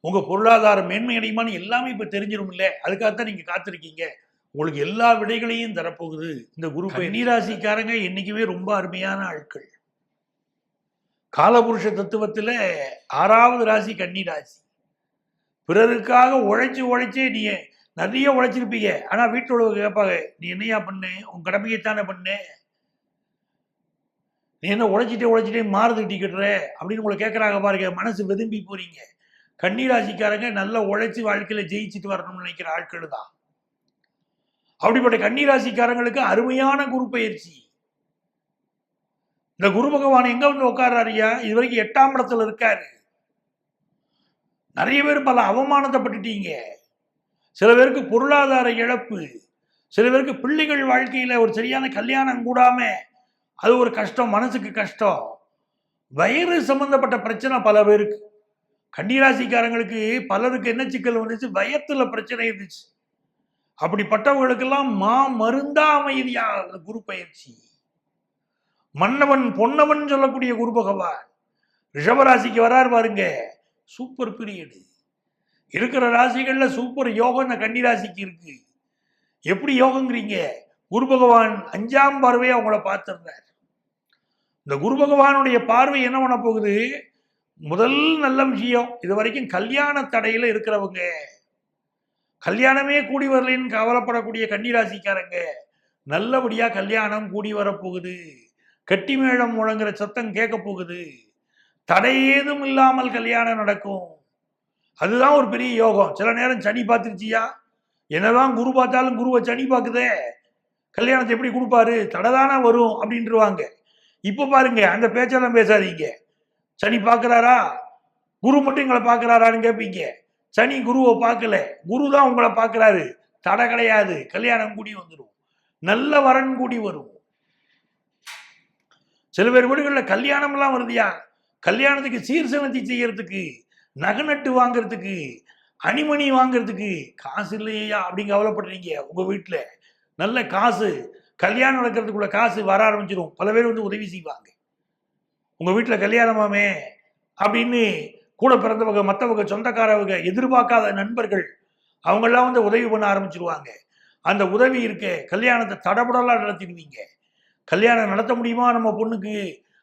உங்க பொருளாதாரம் மேன்மை அடையுமான்னு எல்லாமே இப்ப தெரிஞ்சிடும் இல்ல அதுக்காகத்தான் நீங்க காத்திருக்கீங்க. உங்களுக்கு எல்லா விடைகளையும் தரப்போகுது. இந்த குரு கன்னிராசிக்காரங்க என்னைக்குமே ரொம்ப அருமையான ஆட்கள். காலபுருஷ தத்துவத்துல ஆறாவது ராசி கன்னி ராசி பிறருக்காக உழைச்சு உழைச்சே நீ நிறைய உழைச்சிருப்பீங்க. ஆனா வீட்டில் உள்ளவங்க கேட்பாங்க நீ என்னையா பண்ண? உன் கடமையைத்தானே பண்ண? நீ என்ன உழைச்சிட்டே உழைச்சிட்டே மாறுது டிக்கெட்டுற அப்படின்னு உங்களை கேட்குறாங்க பாருங்க. மனசு வெதும்பி போறீங்க. கன்னிராசிக்காரங்க நல்ல உழைச்சி வாழ்க்கையில ஜெயிச்சுட்டு வரணும்னு நினைக்கிற ஆட்கள் தான் அப்படிப்பட்ட கன்னிராசிக்காரங்களுக்கு அருமையான குரு பயிற்சி. இந்த குரு பகவான் எங்க வந்து உட்கார்றாருயா இது வரைக்கும் எட்டாம் இடத்துல இருக்காரு. நிறைய பேர் பல அவமானத்தை பட்டுட்டீங்க சில பேருக்கு பொருளாதார இழப்பு. சில பேருக்கு பிள்ளைகள் வாழ்க்கையில ஒரு சரியான கல்யாணம் கூடாம அது ஒரு கஷ்டம் மனசுக்கு கஷ்டம். வயிறு சம்பந்தப்பட்ட பிரச்சனை பல பேருக்கு. கன்னிராசிக்காரங்களுக்கு பலருக்கு என்ன சிக்கல் வந்துச்சு? வயத்துல பிரச்சனை இருந்துச்சு. அப்படிப்பட்டவர்களுக்கெல்லாம் மா மருந்தா அமைதியா அந்த குரு பயிற்சி. மன்னவன் பொன்னவன் சொல்லக்கூடிய குரு பகவான். ரிஷபராசிக்கு வரார் பாருங்க. சூப்பர் பீரியடு இருக்கிற ராசிகள்ல சூப்பர் யோகம் இந்த கன்னிராசிக்கு இருக்கு. எப்படி யோகங்கிறீங்க? குரு பகவான் அஞ்சாம் பார்வையை அவங்கள பார்த்துருந்தார் இந்த குரு பகவானுடைய பார்வை என்ன பண்ண போகுது? முதல் நல்ல விஷயம் இது வரைக்கும் கல்யாண தடையில இருக்கிறவங்க கல்யாணமே கூடி வரலைன்னு கவலைப்படக்கூடிய கன்னிராசிக்காரங்க நல்லபடியா கல்யாணம் கூடி வரப்போகுது. கட்டி மேளம் முழங்குற சத்தம் கேட்க போகுது. தடை ஏதும் இல்லாமல் கல்யாணம் நடக்கும். அதுதான் ஒரு பெரிய யோகம். சில நேரம் சனி பார்த்துருச்சியா? என்னதான் குரு பார்த்தாலும் குருவை சனி பார்க்குதே. கல்யாணத்தை எப்படி கொடுப்பாரு? தடை தானே வரும் அப்படின்ட்டுருவாங்க இப்போ பாருங்க அந்த பேச்செல்லாம் பேசாதீங்க. சனி பார்க்குறாரா? குரு மட்டும் எங்களை பார்க்குறாரான்னு கேட்பீங்க சனி குருவை பார்க்கல. குரு தான் உங்களை பார்க்குறாரு. தடை கிடையாது. கல்யாணம் கூடி வந்துடும் நல்ல வரன் கூடி வரும். சில பேர் வீடுகளில் கல்யாணம்லாம் வருதுயா? கல்யாணத்துக்கு சீர்சனத்தை செய்யறதுக்கு நகை நட்டு வாங்குறதுக்கு அணிமணி வாங்குறதுக்கு காசு இல்லையா அப்படின்னு கவலைப்படுறீங்க உங்க வீட்டில் நல்ல காசு. கல்யாணம் நடக்கிறதுக்குள்ள காசு வர ஆரம்பிச்சிடும் பல பேர் வந்து உதவி செய்வாங்க. உங்கள் வீட்டில் கல்யாணமாமே அப்படின்னு கூட பிறந்தவங்க மற்றவங்க சொந்தக்காரவங்க எதிர்பார்க்காத நண்பர்கள் அவங்கெல்லாம் வந்து உதவி பண்ண ஆரம்பிச்சிருவாங்க. அந்த உதவி இருக்க கல்யாணத்தை தடபுடலாக நடத்திடுவீங்க. கல்யாணம் நடத்த முடியுமா நம்ம பொண்ணுக்கு?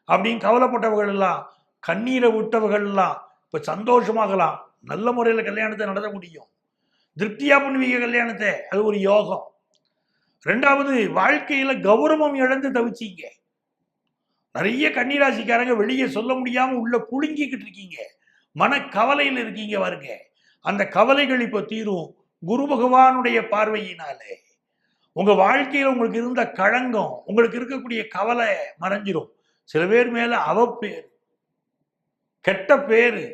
அப்படின்னு கவலைப்பட்டவர்கள் எல்லாம் கண்ணீரை விட்டவர்கள் எல்லாம் இப்போ சந்தோஷமாகலாம். நல்ல முறையில் கல்யாணத்தை நடத்த முடியும். திருப்தியாக பண்ணுவீங்க கல்யாணத்தை. அது ஒரு யோகம். ரெண்டாவது வாழ்க்கையில் கௌரவம் இழந்து தவிச்சீங்க. நிறைய கன்னிராசிக்காரங்க வெளியே சொல்ல முடியாம உள்ள புழுங்கிக்கிட்டு இருக்கீங்க. மனக்கவலையில் இருக்கீங்க வருங்க அந்த கவலைகள் இப்போ தீரும். குரு பகவானுடைய பார்வையினாலே. உங்க வாழ்க்கையில் உங்களுக்கு இருந்த களங்கம் உங்களுக்கு இருக்கக்கூடிய கவலை மறைஞ்சிரும். சில பேர் மேல அவப்பேர் கெட்ட பேரு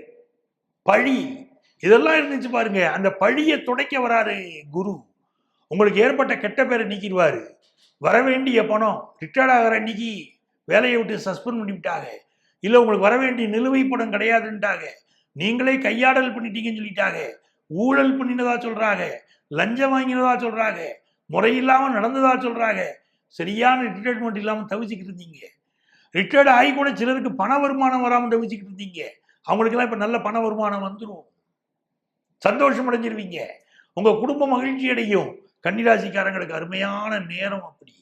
பழி. இதெல்லாம் இருந்துச்சு பாருங்க. அந்த பழியை துடைக்க வராரு குரு. உங்களுக்கு ஏற்பட்ட கெட்ட பேரை நீக்கிடுவாரு. வர வேண்டிய பணம் ரிட்டையர்ட் ஆகிற அன்னைக்கு வேலையை விட்டு சஸ்பெண்ட் பண்ணிவிட்டாங்க இல்லை உங்களுக்கு வர வேண்டிய நிலுவை படம் கிடையாதுன்ட்டாங்க நீங்களே கையாடல் பண்ணிட்டீங்கன்னு சொல்லிட்டாங்க ஊழல் பண்ணினதா சொல்கிறாங்க லஞ்சம் வாங்கினதா சொல்கிறாங்க முறையில்லாமல் நடந்ததா சொல்கிறாங்க சரியான ரிட்டையர்மெண்ட் இல்லாமல் தவிச்சிக்கிட்டு இருந்தீங்க. ரிட்டையர்ட் ஆகி கூட சிலருக்கு பண வருமானம் வராமல் தவிச்சிக்கிட்டு இருந்தீங்க. அவங்களுக்கெல்லாம் இப்போ நல்ல பண வருமானம் வந்துடும் சந்தோஷம் அடைஞ்சிருவீங்க. உங்கள் குடும்ப மகிழ்ச்சி அடையும். கன்னிராசிக்காரங்களுக்கு அருமையான நேரம் அப்படி.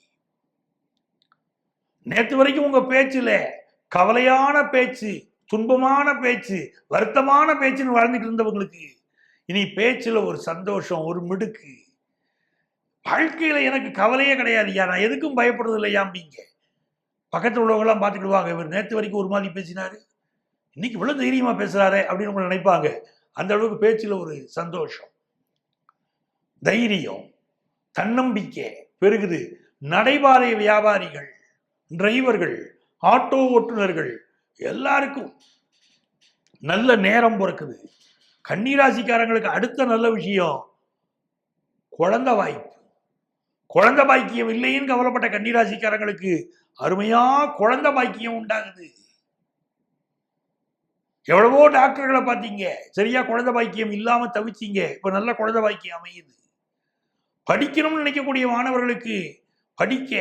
நேற்று வரைக்கும் உங்க பேச்சுல கவலையான பேச்சு துன்பமான பேச்சு வருத்தமான பேச்சுன்னு வாழ்ந்துட்டு இருந்தவங்களுக்கு இனி பேச்சில் ஒரு சந்தோஷம் ஒரு மிடுக்கு. வாழ்க்கையில் எனக்கு கவலையே கிடையாது கிடையாதுயா நான் எதுக்கும் பயப்படுறது இல்லையா அப்படிங்க. பக்கத்தில் உள்ளவங்களாம் பார்த்துக்கிடுவாங்க. இவர் நேற்று வரைக்கும் ஒரு மாதிரி பேசினாரு. இன்னைக்கு இவ்வளோ தைரியமாக பேசுகிறாரே அப்படின்னு உங்களை நினைப்பாங்க. அந்த அளவுக்கு பேச்சில் ஒரு சந்தோஷம். தைரியம் தன்னம்பிக்கை பெருகுது. நடைபாதை வியாபாரிகள் டிரைவர்கள் ஆட்டோ ஓட்டுநர்கள் எல்லாருக்கும் நல்ல நேரம் பிறக்குது. கன்னிராசிக்காரங்களுக்கு அடுத்த நல்ல விஷயம் குழந்தை வாய்ப்பு. குழந்தை பாக்கியம் இல்லைன்னு கவலைப்பட்ட கன்னிராசிக்காரங்களுக்கு அருமையா குழந்தை பாக்கியம் உண்டாகுது. எவ்வளவோ டாக்டர்களை பார்த்தீங்க சரியா குழந்தை பாக்கியம் இல்லாம தவிச்சீங்க இப்ப நல்ல குழந்தை பாக்கியம் அமையுது. படிக்கணும்னு நினைக்கக்கூடிய மாணவர்களுக்கு படிக்க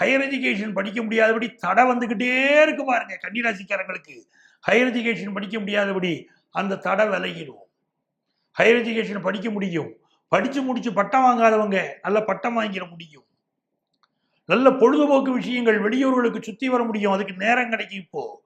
ஹையர் எஜுகேஷன் படிக்க முடியாதபடி தடை வந்துக்கிட்டே இருக்கு பாருங்க கன்னிராசிக்காரங்களுக்கு. ஹையர் எஜுகேஷன் படிக்க முடியாதபடி அந்த தடை விலகிடும். ஹையர் எஜுகேஷன் படிக்க முடியும். படித்து முடிச்சு பட்டம் வாங்காதவங்க நல்ல பட்டம் வாங்கிட முடியும். நல்ல பொழுதுபோக்கு விஷயங்கள் வெளியூர்களுக்கு சுற்றி வர முடியும். அதுக்கு நேரம் கிடைக்கும் இப்போ.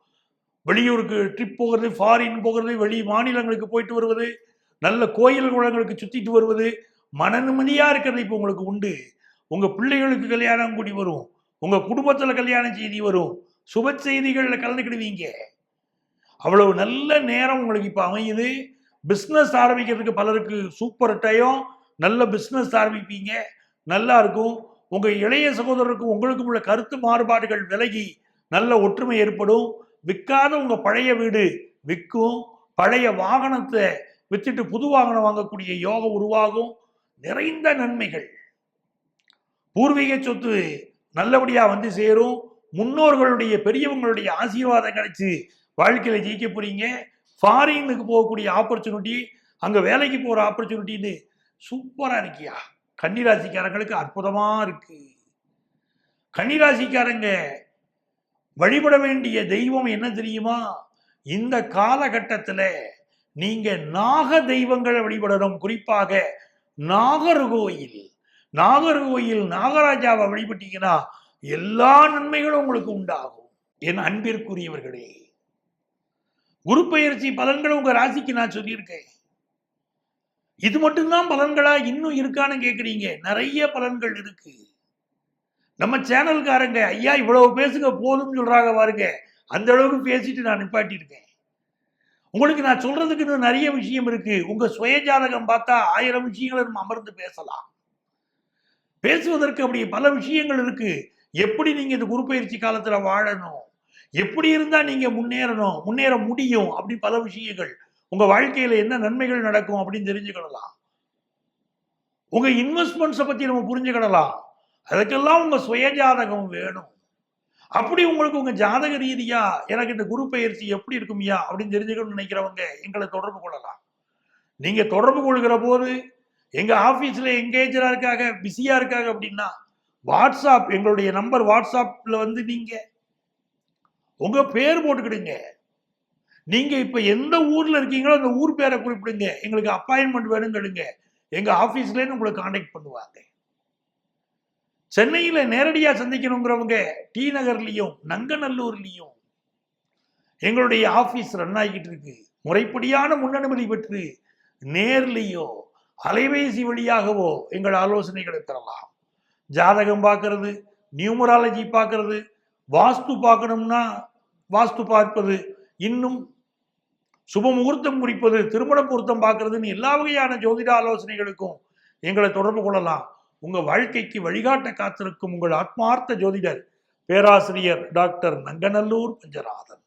வெளியூருக்கு ட்ரிப் போகிறது ஃபாரின் போகிறது வெளி மாநிலங்களுக்கு போயிட்டு வருவது நல்ல கோயில் குளங்களுக்கு சுற்றிட்டு வருவது மன நிம்மதியாக இருக்கிறது இப்போ உங்களுக்கு உண்டு. உங்கள் பிள்ளைகளுக்கு கல்யாணம் கூடி வரும். உங்க குடும்பத்துல கல்யாண செய்தி வரும். சுப செய்திகளில் கலந்துக்கிடுவீங்க. அவ்வளவு நல்ல நேரம் உங்களுக்கு இப்போ அமையுது. பிஸ்னஸ் ஆரம்பிக்கிறதுக்கு பலருக்கு சூப்பர் டயம் நல்ல பிஸ்னஸ் ஆரம்பிப்பீங்க. நல்லா இருக்கும். உங்க இளைய சகோதரருக்கும் உங்களுக்கும் உள்ள கருத்து மாறுபாடுகள் விலகி நல்ல ஒற்றுமை ஏற்படும். விற்காத உங்க பழைய வீடு விற்கும். பழைய வாகனத்தை வித்துட்டு புது வாகனம் வாங்கக்கூடிய யோகம் உருவாகும். நிறைந்த நன்மைகள். பூர்வீக சொத்து நல்லபடியா வந்து சேரும். முன்னோர்களுடைய பெரியவங்களுடைய ஆசீர்வாதம் கிடைச்சு வாழ்க்கையில ஜெயிக்க போறீங்க. ஃபாரினுக்கு போகக்கூடிய ஆப்பர்ச்சுனிட்டி அங்க வேலைக்கு போற ஆப்பர்ச்சுனிட்டின்னு சூப்பரா இருக்கியா? கன்னிராசிக்காரங்களுக்கு அற்புதமா இருக்கு. கன்னிராசிக்காரங்க வழிபட வேண்டிய தெய்வம் என்ன தெரியுமா? இந்த காலகட்டத்துல நீங்க நாக தெய்வங்களை வழிபடணும். குறிப்பாக நாகர்கோயில் நாகர்கோயில் நாகராஜாவை வழிபட்டீங்கன்னா எல்லா நன்மைகளும் உங்களுக்கு உண்டாகும். என் அன்பிற்குரியவர்களே குரு பயிற்சி பலன்களை உங்க ராசிக்கு நான் சொல்லியிருக்கேன். இது மட்டும்தான் பலன்களா இன்னும் இருக்கான்னு கேக்குறீங்க. நிறைய பலன்கள் இருக்கு. நம்ம சேனல்காரங்க ஐயா இவ்வளவு பேசுங்க போதும்னு சொல்றாங்க பாருங்க. அந்த அளவுக்கு பேசிட்டு நான் நிப்பாட்டியிருக்கேன். உங்களுக்கு நான் சொல்றதுக்கு இன்னும் நிறைய விஷயம் இருக்கு. உங்க சுயஜாதகம் பார்த்தா ஆயிரம் விஷயங்களை நம்ம அமர்ந்து பேசலாம். பேசுவதற்கு அப்படி பல விஷயங்கள் இருக்கு. எப்படி நீங்க இந்த குரு பயிற்சி காலத்துல வாழணும்? எப்படி இருந்தா நீங்க முன்னேறணும்? முன்னேற முடியும்? அப்படி பல விஷயங்கள். உங்க வாழ்க்கையில என்ன நன்மைகள் நடக்கும் அப்படின்னு தெரிஞ்சுக்கிடலாம் உங்க இன்வெஸ்ட்மெண்ட்ஸை பத்தி நம்ம புரிஞ்சுக்கிடலாம் அதுக்கெல்லாம் உங்க சுயஜாதகம் வேணும். அப்படி உங்களுக்கு உங்க ஜாதக ரீதியா எனக்கு இந்த குரு பயிற்சி எப்படி இருக்கும்யா அப்படின்னு தெரிஞ்சுக்கணும்னு நினைக்கிறவங்க எங்களை தொடர்பு கொள்ளலாம். நீங்க தொடர்பு கொள்கிற போது எங்க ஆபீஸ்ல எங்கேஜரா இருக்காங்க பிஸியா இருக்காங்க அப்படின்னா வாட்ஸ்அப் எங்களுடைய நம்பர் வாட்ஸ்அப்ல வந்து நீங்க உங்க பேர் போட்டுக்கிடுங்க. நீங்க இப்ப எந்த ஊர்ல இருக்கீங்களோ அந்த ஊர் பேரை குறிப்பிடுங்க. எங்களுக்கு அப்பாயின்மெண்ட் வேணுங்கடுங்க எங்க ஆபீஸ்ல உங்களை காண்டாக்ட் பண்ணுவாங்க. சென்னையில நேரடியா சந்திக்கணுங்கிறவங்க டி நகர்லயும் நங்கநல்லூர்லயும் எங்களுடைய ஆபீஸ் ரன் ஆகிட்டு இருக்கு. முறைப்படியான முன்னனுமதி பெற்று நேர்லயோ அலைபேசி வழியாகவோ எங்கள் ஆலோசனைகளை பெறலாம் ஜாதகம் பார்க்கறது நியூமராலஜி பார்க்கறது வாஸ்து பார்க்கணும்னா வாஸ்து பார்ப்பது இன்னும் சுப முகூர்த்தம் குறிப்பது திருமண பொருத்தம் பார்க்கறதுன்னு எல்லா வகையான ஜோதிட ஆலோசனைகளுக்கும் எங்களை தொடர்பு கொள்ளலாம். உங்கள் வாழ்க்கைக்கு வழிகாட்ட காத்திருக்கும் உங்கள் ஆத்மார்த்த ஜோதிடர் பேராசிரியர் டாக்டர் நங்கநல்லூர் பஞ்சநாதன்.